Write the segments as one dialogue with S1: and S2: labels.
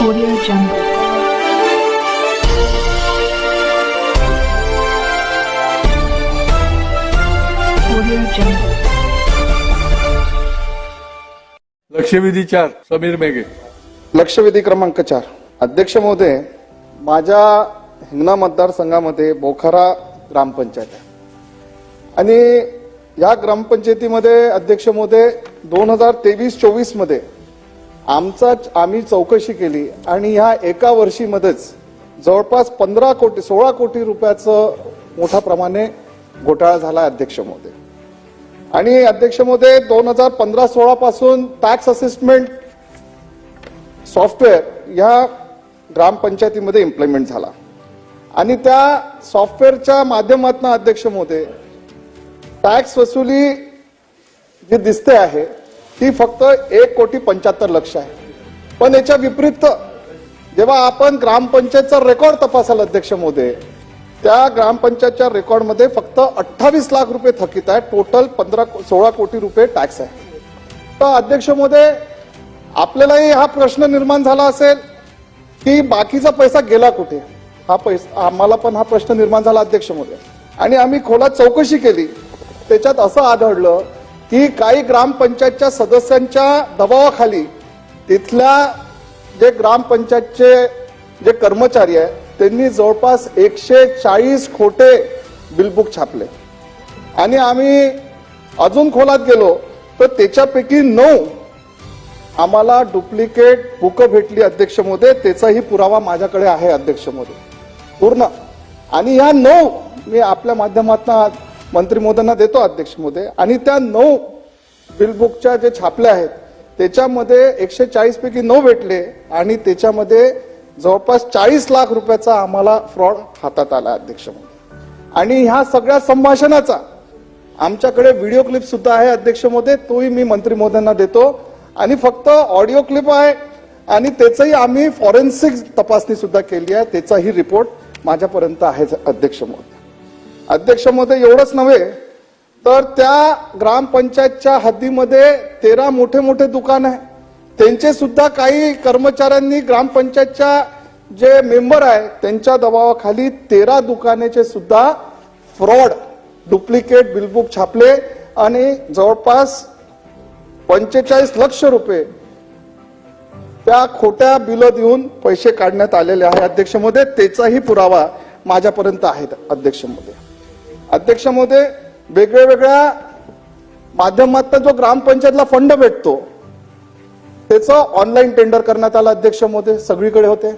S1: Audio Jungle. Audio Jungle.
S2: लक्षवेधी चार समीर मेघे
S3: लक्षवेधी क्रमांक चार अध्यक्ष महोदय माझ्या हिंगणा मतदारसंघामध्ये बोखारा ग्रामपंचायत आहे आणि या ग्रामपंचायतीमध्ये अध्यक्ष महोदय दोन हजार तेवीस चोवीसमध्ये आमचा आम्ही चौकशी केली आणि ह्या एका वर्षीमध्येच जवळपास पंधरा कोटी सोळा कोटी रुपयाचं मोठ्या प्रमाणे घोटाळा झाला अध्यक्ष महोदय. आणि अध्यक्ष महोदय दोन हजार पंधरा सोळा पासून टॅक्स असेसमेंट सॉफ्टवेअर ह्या ग्रामपंचायतीमध्ये इम्प्लिमेंट झाला. आणि त्या सॉफ्टवेअरच्या माध्यमातून अध्यक्ष महोदय टॅक्स वसुली जी दिसते आहे ती फक्त एक कोटी पंच्याहत्तर लक्ष आहे. पण याच्या विपरीत जेव्हा आपण ग्रामपंचायतचा रेकॉर्ड तपासाल अध्यक्ष महोदय त्या ग्रामपंचायतच्या रेकॉर्डमध्ये फक्त अठ्ठावीस लाख रुपये थकीत आहे टोटल पंधरा सोळा कोटी रुपये टॅक्स आहे. तर अध्यक्ष महोदय आपल्यालाही हा प्रश्न निर्माण झाला असेल की बाकीचा पैसा गेला कुठे? हा पैसा आम्हाला पण हा प्रश्न निर्माण झाला अध्यक्ष महोदय आणि आम्ही खोलात चौकशी केली. त्याच्यात असं आढळलं की काही ग्रामपंचायतच्या सदस्यांच्या दबावाखाली तिथल्या जे ग्रामपंचायतचे जे कर्मचारी आहे त्यांनी जवळपास एकशे चाळीस खोटे बिलबुक छापले. आणि आम्ही अजून खोलात गेलो तर त्याच्यापैकी नऊ आम्हाला डुप्लिकेट बुकं भेटली अध्यक्ष महोदय. त्याचाही पुरावा माझ्याकडे आहे अध्यक्ष महोदय. पूर्ण. आणि ह्या नऊ मी आपल्या माध्यमातून मंत्री महोदयांना देतो अध्यक्ष महोदय आणि त्या नऊ बिलबुकच्या जे छापल्या आहेत त्याच्यामध्ये एकशे चाळीस पैकी नऊ भेटले आणि त्याच्यामध्ये जवळपास चाळीस लाख रुपयाचा आम्हाला फ्रॉड हातात आला अध्यक्ष मोदी. आणि ह्या सगळ्या संभाषणाचा आमच्याकडे व्हिडिओ क्लिप सुद्धा आहे अध्यक्ष मोदी तोही मी मंत्री महोदयांना देतो. आणि फक्त ऑडिओ क्लिप आहे आणि त्याचंही आम्ही फॉरेन्सिक तपासणी सुद्धा केली आहे त्याचाही रिपोर्ट माझ्यापर्यंत आहे अध्यक्ष मोदी. अध्यक्ष महोदय एवढंच नव्हे तर त्या ग्रामपंचायतच्या हद्दीमध्ये तेरा मोठे मोठे दुकान आहे. त्यांचे सुद्धा काही कर्मचाऱ्यांनी ग्रामपंचायतच्या जे मेंबर आहे त्यांच्या दबावाखाली तेरा दुकानेचे सुद्धा फ्रॉड डुप्लिकेट बिलबुक छापले आणि जवळपास पंचेचाळीस लक्ष रुपये त्या खोट्या बिल देऊन पैसे काढण्यात आलेले आहे अध्यक्ष महोदय त्याचाही पुरावा माझ्यापर्यंत आहे अध्यक्ष महोदय अध्यक्ष महोदय वेगळ्या वेगळ्या माध्यमातून जो ग्रामपंचायतला फंड भेटतो त्याचं ऑनलाईन टेंडर करण्यात आलं अध्यक्ष महोदय सगळीकडे होते.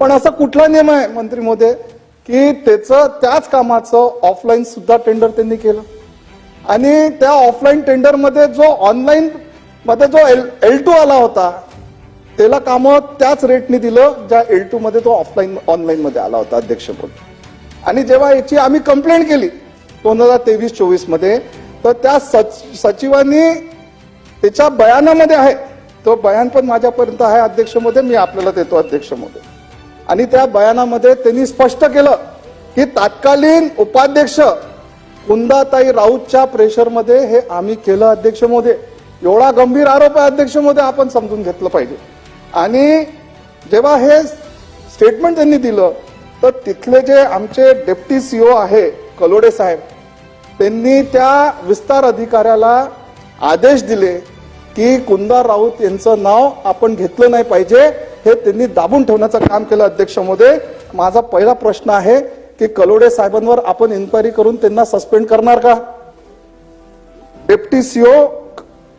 S3: पण असा कुठला नियम आहे मंत्री महोदय की त्याचं त्याच कामाचं ऑफलाईन सुद्धा टेंडर त्यांनी केलं? आणि त्या ऑफलाईन टेंडरमध्ये जो ऑनलाईन मध्ये जो एल एल टू आला होता त्याला कामं त्याच रेटने दिलं ज्या एल टू मध्ये तो ऑफलाईन ऑनलाईन मध्ये आला होता अध्यक्ष म्हणून. आणि जेव्हा याची आम्ही कंप्लेंट केली दोन हजार तेवीस चोवीसमध्ये. तर त्या सच सचिवांनी त्याच्या बयानामध्ये आहे. तो बयान पण माझ्यापर्यंत आहे अध्यक्षमध्ये मी आपल्याला देतो अध्यक्षमध्ये आणि त्या बयानामध्ये त्यांनी स्पष्ट केलं की तात्कालीन उपाध्यक्ष कुंदाताई राऊतच्या प्रेशरमध्ये हे आम्ही केलं अध्यक्ष मोदे एवढा गंभीर आरोप आहे अध्यक्ष मोदे आपण समजून घेतलं पाहिजे. आणि जेव्हा हे स्टेटमेंट त्यांनी दिलं तर तिथले जे आमचे डेप्टी सीओ आहे कलोडे साहेब त्यांनी त्या विस्तार अधिकाऱ्याला आदेश दिले की कुंदार राऊत यांचं नाव आपण घेतलं नाही पाहिजे. हे त्यांनी दाबून ठेवण्याचं काम केलं अध्यक्ष मोदय माझा पहिला प्रश्न आहे की कलोडे साहेबांवर आपण इन्क्वायरी करून त्यांना सस्पेंड करणार का? डेप्टी सीओ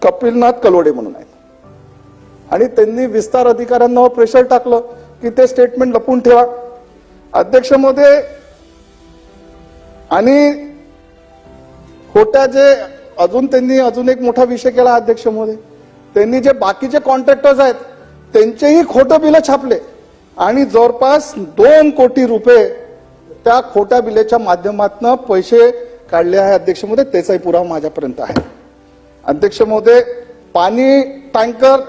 S3: कपिलनाथ कलोडे म्हणून आहेत. आणि त्यांनी विस्तार अधिकाऱ्यांवर प्रेशर टाकलं की ते स्टेटमेंट लपून ठेवा. अध्यक्ष मोदय आणि खोट्या जे अजून त्यांनी अजून एक मोठा विषय केला अध्यक्ष मोदय त्यांनी जे बाकीचे कॉन्ट्रॅक्टर्स आहेत त्यांचेही खोटं बिलं छापले. आणि जवळपास दोन कोटी रुपये त्या खोट्या बिलेच्या माध्यमातून पैसे काढले आहे अध्यक्ष महोदय त्याचाही पुरावा माझ्यापर्यंत आहे. अध्यक्ष महोदय पाणी टँकर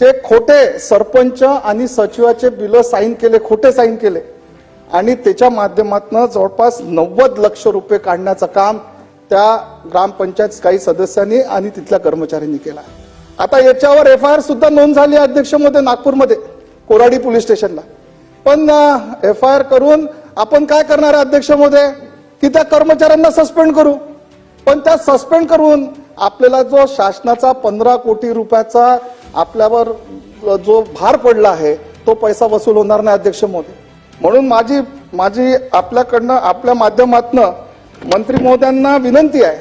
S3: चे खोटे सरपंच आणि सचिवाचे बिल साईन केले खोटे साईन केले. आणि त्याच्या माध्यमातून जवळपास नव्वद लक्ष रुपये काढण्याचं काम त्या ग्रामपंचायत काही सदस्यांनी आणि तिथल्या कर्मचाऱ्यांनी केला. आता याच्यावर एफ आय आर सुद्धा नोंद झाली अध्यक्षमध्ये अध्यक्षमध्ये नागपूरमध्ये कोराडी पोलीस स्टेशनला. पण एफ आय आर करून आपण काय करणार आहे अध्यक्ष की त्या कर्मचाऱ्यांना सस्पेंड करू. पण त्या सस्पेंड करून आपल्याला जो शासनाचा पंधरा कोटी रुपयाचा आपल्यावर जो भार पडला आहे तो पैसा वसूल होणार नाही अध्यक्ष मोदी म्हणून माझी माझी आपल्याकडनं आपल्या माध्यमातनं मंत्री महोदयांना विनंती आहे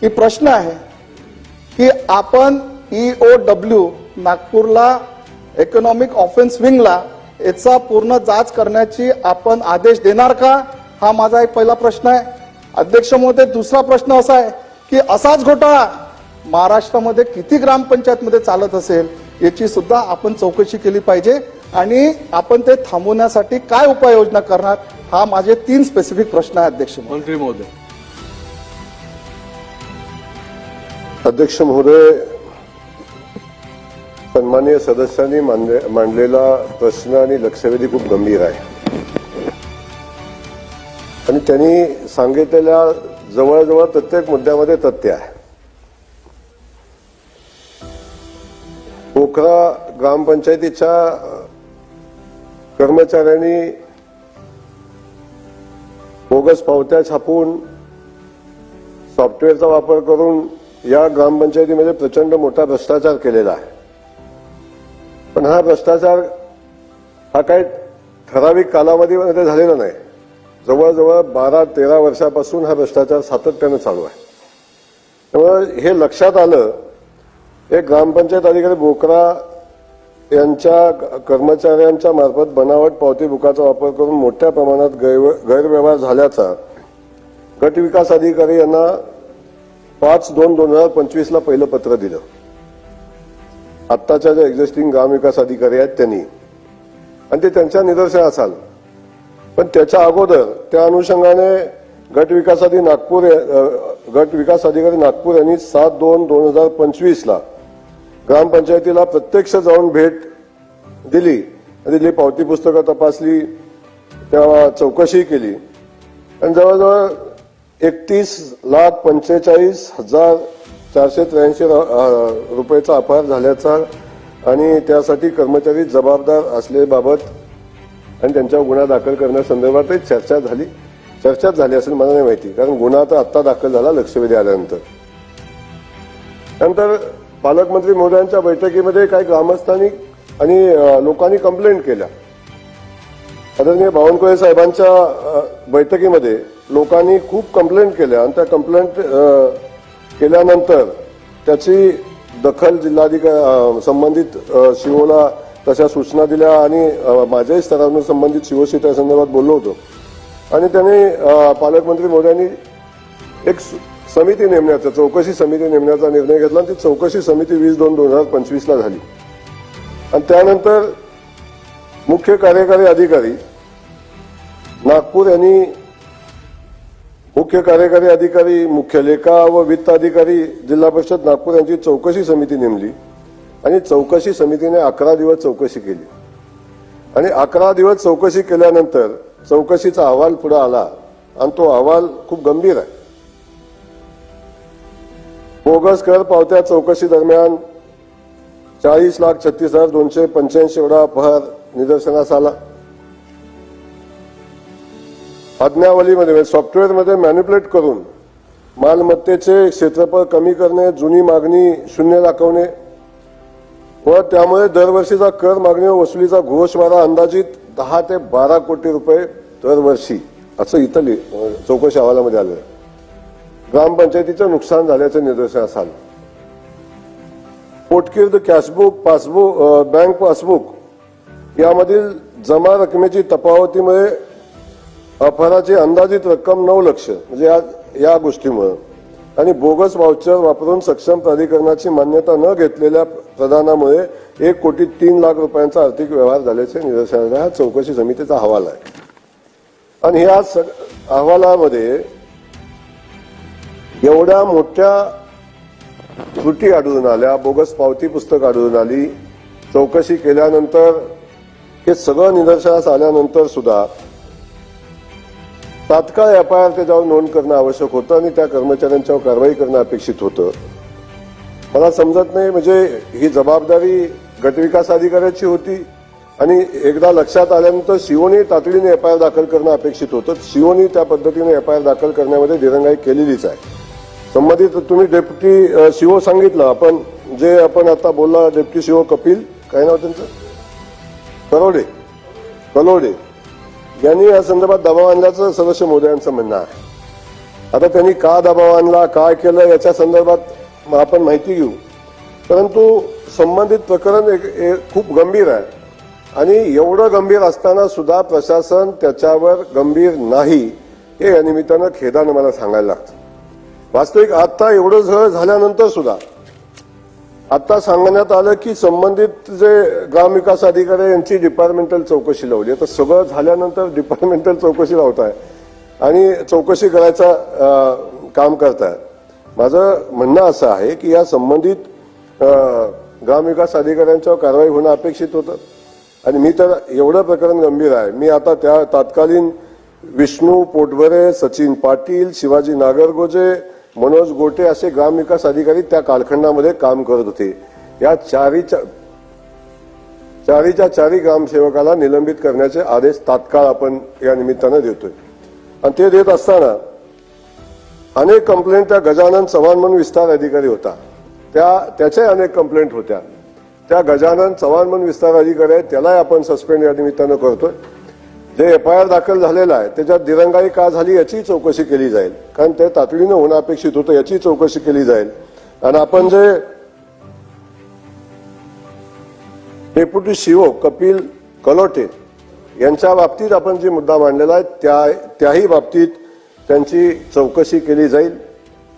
S3: की प्रश्न आहे की आपण ईओ डब्ल्यू नागपूरला इकॉनॉमिक ऑफेन्स विंगला याचा पूर्ण जाच करण्याची आपण आदेश देणार का? हा माझा एक पहिला प्रश्न आहे. अध्यक्ष महोदय दुसरा प्रश्न असा आहे की असाच घोटाळा महाराष्ट्रामध्ये किती ग्रामपंचायतमध्ये चालत असेल याची सुद्धा आपण चौकशी केली पाहिजे. आणि आपण ते थांबवण्यासाठी काय उपाययोजना करणार? हा माझे तीन स्पेसिफिक प्रश्न आहे अध्यक्ष महोदय.
S2: मंत्री महोदय.
S4: अध्यक्ष महोदय सन्माननीय सदस्यांनी मांडले- मांडलेला प्रश्न आणि लक्षवेधी खूप गंभीर आहे. आणि त्यांनी सांगितलेल्या जवळजवळ प्रत्येक मुद्द्यामध्ये तथ्य आहे. पोखरा ग्रामपंचायतीच्या कर्मचाऱ्यांनी बोगस पावत्या छापून सॉफ्टवेअरचा वापर करून या ग्रामपंचायतीमध्ये प्रचंड मोठा भ्रष्टाचार केलेला आहे. पण हा भ्रष्टाचार हा काही ठराविक कालावधीमध्ये झालेला नाही. जवळजवळ बारा तेरा वर्षापासून हा भ्रष्टाचार सातत्यानं चालू आहे. त्यामुळे हे लक्षात आलं एक ग्रामपंचायत अधिकारी बोकरा यांच्या कर्मचाऱ्यांच्या मार्फत बनावट पावती बुकाचा वापर करून मोठ्या प्रमाणात गैरव्यवहार झाल्याचा गट विकास अधिकारी यांना पाच दोन दोन हजार पंचवीसला पहिलं पत्र दिलं. आत्ताच्या ज्या एक्झिस्टिंग ग्रामविकास अधिकारी आहेत त्यांनी. आणि ते त्यांच्या निदर्शनास आलं. पण त्याच्या अगोदर त्या अनुषंगाने गट विकास अधिकारी नागपूर गट विकास अधिकारी नागपूर यांनी सात दोन दोन हजार पंचवीसला ग्रामपंचायतीला प्रत्यक्ष जाऊन भेट दिली. आणि तिथली पावती पुस्तकं तपासली तेव्हा चौकशी केली. आणि जवळजवळ एकतीस लाख पंचेचाळीस हजार चारशे त्र्याऐंशी रुपयाचा अपहार झाल्याचा आणि त्यासाठी कर्मचारी जबाबदार असल्याबाबत आणि त्यांच्यावर गुन्हा दाखल करण्यासंदर्भातही चर्चा झाली. चर्चाच झाली असेल मला नाही माहिती. कारण गुन्हा तर आत्ता दाखल झाला लक्षवेधी आल्यानंतर. नंतर पालकमंत्री महोदयांच्या बैठकीमध्ये काही ग्रामस्थांनी आणि लोकांनी कंप्लेंट केल्या. आदरणीय बावनकुळे साहेबांच्या बैठकीमध्ये लोकांनी खूप कंप्लेंट केल्या आणि त्या कंप्लेंट केल्यानंतर त्याची दखल जिल्हाधिकारी संबंधित शिओला शिवोला तशा सूचना दिल्या आणि माझ्याही स्तरावरून संबंधित शिवशी त्या संदर्भात बोललो होतो. आणि त्यांनी पालकमंत्री मोदयांनी एक समिती नेमण्याचा चौकशी समिती नेमण्याचा निर्णय घेतला आणि ती चौकशी समिती वीस दोन दोन हजार पंचवीसला झाली. आणि त्यानंतर मुख्य कार्यकारी अधिकारी नागपूर यांनी मुख्य कार्यकारी अधिकारी मुख्य लेखा व वित्त अधिकारी जिल्हा परिषद नागपूर यांची चौकशी समिती नेमली आणि चौकशी समितीने अकरा दिवस चौकशी केली. आणि अकरा दिवस चौकशी केल्यानंतर चौकशीचा अहवाल पुढे आला आणि तो अहवाल खूप गंभीर आहे. बोगस कर पावत्या चौकशी दरम्यान चाळीस लाख छत्तीस हजार दोनशे पंच्याऐंशी एवढा अपहार निदर्शनास आला. आज्ञावलीमध्ये म्हणजे सॉफ्टवेअरमध्ये मॅन्युप्युलेट करून मालमत्तेचे क्षेत्रफळ कमी करणे जुनी मागणी शून्य दाखवणे व त्यामुळे दरवर्षीचा कर मागणी व वसुलीचा घोषवारा अंदाजित दहा ते बारा कोटी रुपये दरवर्षी. असं इथं चौकशी अहवालामध्ये आलं आहे. ग्रामपंचायतीचं नुकसान झाल्याचं निदर्शनास आलं. पोटकीर्द कॅशबुक पासबुक बँक पासबुक यामधील जमा रकमेची तफावतीमुळे अपहाराची अंदाजित रक्कम नऊ लक्ष म्हणजे या या गोष्टीमुळे. आणि बोगस वाउचर वापरून सक्षम प्राधिकरणाची मान्यता न घेतलेल्या प्रदानामुळे एक कोटी तीन लाख रुपयांचा आर्थिक व्यवहार झाल्याचे निदर्शनास हा चौकशी समितीचा अहवाल आहे. आणि ह्या सग- अहवालामध्ये एवढ्या मोठ्या त्रुटी आढळून आल्या बोगस पावती पुस्तक आढळून आली. चौकशी केल्यानंतर हे सगळं निदर्शनास आल्यानंतर सुद्धा तात्काळ एफ आय आर त्याच्यावर नोंद करणं आवश्यक होतं आणि त्या कर्मचाऱ्यांच्यावर कारवाई करणं अपेक्षित होतं. मला समजत नाही म्हणजे ही जबाबदारी गटविकास अधिकाऱ्याची होती आणि एकदा लक्षात आल्यानंतर सीओनी तातडीने एफ आय आर दाखल करणं अपेक्षित होतं. सीओनी त्या पद्धतीने एफ आय आर दाखल करण्यामध्ये दिरंगाई केलेलीच आहे. संबंधित तुम्ही डेप्युटी सीओ सांगितलं. आपण जे आपण आता बोलला डेप्युटी सीओ कपिल काय नाव त्यांचं? कलोडे. कलोडे. यांनी या संदर्भात दबाव आणल्याचं सदस्य मोदयांचं म्हणणं आहे. आता त्यांनी का दबाव आणला काय केलं याच्या संदर्भात आपण माहिती घेऊ. परंतु संबंधित प्रकरण एक, एक खूप गंभीर आहे. आणि एवढं गंभीर असताना सुद्धा प्रशासन त्याच्यावर गंभीर नाही हे या निमित्तानं खेदानं मला सांगायला लागतं. वास्तविक आता एवढं झळ झाल्यानंतर सुद्धा आता सांगण्यात आलं की संबंधित जे ग्रामविकास अधिकारी यांची डिपार्टमेंटल चौकशी लावली. आता सगळं झाल्यानंतर डिपार्टमेंटल चौकशी लावत आहे आणि चौकशी करायचा काम करताय. माझं म्हणणं असं आहे की या संबंधित ग्रामविकास अधिकाऱ्यांच्यावर कारवाई होणं अपेक्षित होतं. आणि मी तर एवढं प्रकरण गंभीर आहे. मी आता त्या तात्कालीन विष्णू पोटभरे सचिन पाटील शिवाजी नागरगोजे मनोज गोटे असे ग्रामविकास अधिकारी त्या कालखंडामध्ये काम करत होते. या चारीच्या चारीच्या चारी ग्रामसेवकाला निलंबित करण्याचे आदेश तात्काळ आपण या निमित्तानं देतोय. आणि ते देत असताना अनेक कंप्लेंट त्या गजानन चव्हाण म्हणून विस्तार अधिकारी होता. त्या त्याच्याही अनेक कंप्लेंट होत्या. त्या गजानन चव्हाण म्हणून विस्तार अधिकारी आहे त्यालाही आपण सस्पेंड या निमित्तानं करतोय. जे एफ आय आर दाखल झालेला आहे त्याच्यात दिरंगाई का झाली याची चौकशी केली जाईल. कारण ते तातडीनं होणं अपेक्षित होतं याची चौकशी केली जाईल. आणि आपण जे डेप्युटी सीओ कपिल कलोटे यांच्या बाबतीत आपण जे मुद्दा मांडलेला आहे त्या त्याही बाबतीत त्यांची चौकशी केली जाईल.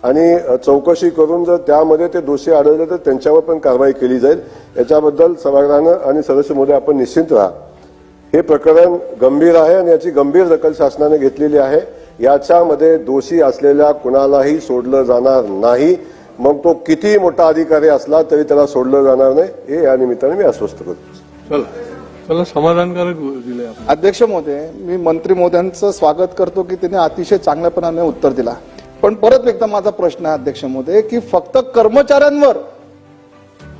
S4: आणि चौकशी करून जर त्यामध्ये ते दोषी आढळले तर त्यांच्यावर पण कारवाई केली जाईल. याच्याबद्दल सभागृहानं आणि सदस्य मोदी आपण निश्चिंत राहा. हे प्रकरण गंभीर आहे आणि याची गंभीर दखल शासनाने घेतलेली आहे. याच्यामध्ये दोषी असलेल्या कुणालाही सोडलं जाणार नाही. मग तो किती मोठा अधिकारी असला तरी त्याला सोडलं जाणार नाही. हे या निमित्ताने मी आश्वस्त करतो.
S2: चला. चला समाधानकारक दिले
S3: अध्यक्ष महोदय मी मंत्री महोदयांचं स्वागत करतो की त्यांनी अतिशय चांगल्यापणाने उत्तर दिला. पण परत एकदा माझा प्रश्न आहे अध्यक्ष महोदय की फक्त कर्मचाऱ्यांवर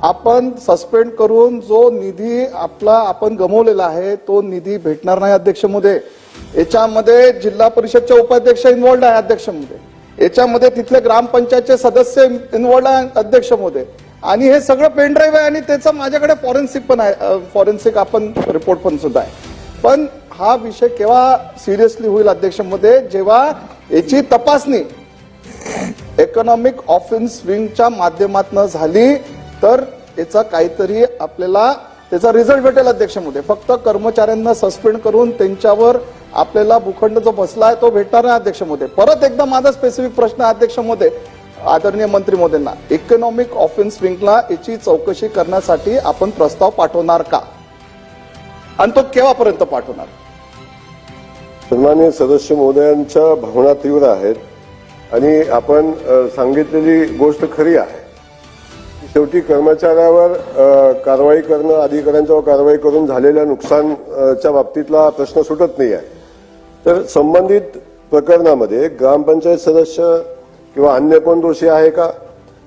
S3: आपण सस्पेंड करून जो निधी आपला आपण गमवलेला आहे तो निधी भेटणार नाही अध्यक्ष याच्यामध्ये जिल्हा परिषदच्या उपाध्यक्ष इन्व्हॉल्ड आहे अध्यक्ष याच्यामध्ये तिथले ग्रामपंचायतचे सदस्य इन्व्हॉल्ड आहे अध्यक्ष आणि हे सगळं पेनड्राईव्ह आहे आणि त्याचं माझ्याकडे फॉरेन्सिक पण आहे फॉरेन्सिक आपण रिपोर्ट पण सुद्धा आहे. पण हा विषय केव्हा सिरियसली होईल अध्यक्षमध्ये जेव्हा याची तपासणी इकॉनॉमिक ऑफेन्स विंगच्या माध्यमातून झाली तर याचा काहीतरी आपल्याला त्याचा रिझल्ट भेटेल अध्यक्षमध्ये. फक्त कर्मचाऱ्यांना सस्पेंड करून त्यांच्यावर आपल्याला भूखंड जो बसला आहे तो भेटणार नाही अध्यक्षमध्ये. परत एकदा माझा स्पेसिफिक प्रश्न आहे अध्यक्षमध्ये आदरणीय मंत्री मोदींना. इकॉनॉमिक ऑफेन्स विंगला याची चौकशी करण्यासाठी आपण प्रस्ताव पाठवणार का? आणि तो केव्हापर्यंत पाठवणार?
S4: सन्मान्य सदस्य महोदयांच्या भावना तीव्र आहेत आणि आपण सांगितलेली गोष्ट खरी आहे. शेवटी कर्मचाऱ्यावर कारवाई करणं अधिकाऱ्यांच्यावर कारवाई करून झालेल्या नुकसानच्या बाबतीतला प्रश्न सुटत नाही आहे तर संबंधित प्रकरणामध्ये ग्रामपंचायत सदस्य किंवा अन्य कोण दोषी आहे का?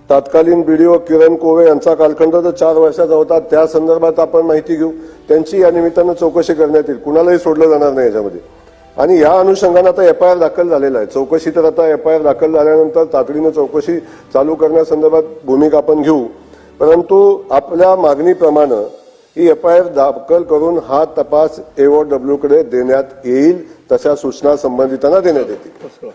S4: तात्कालीन बीडीओ किरण कोवे यांचा कालखंड जर चार वर्षाचा होता. त्या संदर्भात आपण माहिती घेऊ. त्यांची या निमित्तानं चौकशी करण्यात येईल. कुणालाही सोडलं जाणार नाही याच्यामध्ये. आणि या अनुषंगानं आता एफ आय आर दाखल झालेला आहे. चौकशी तर आता एफ आय आर दाखल झाल्यानंतर तातडीनं चौकशी चालू करण्यासंदर्भात भूमिका आपण घेऊ. परंतु आपल्या मागणीप्रमाणे ही एफ आय आर दाखल करून हा तपास एओ डब्ल्यू कडे देण्यात येईल तशा सूचना संबंधितांना देण्यात येतील.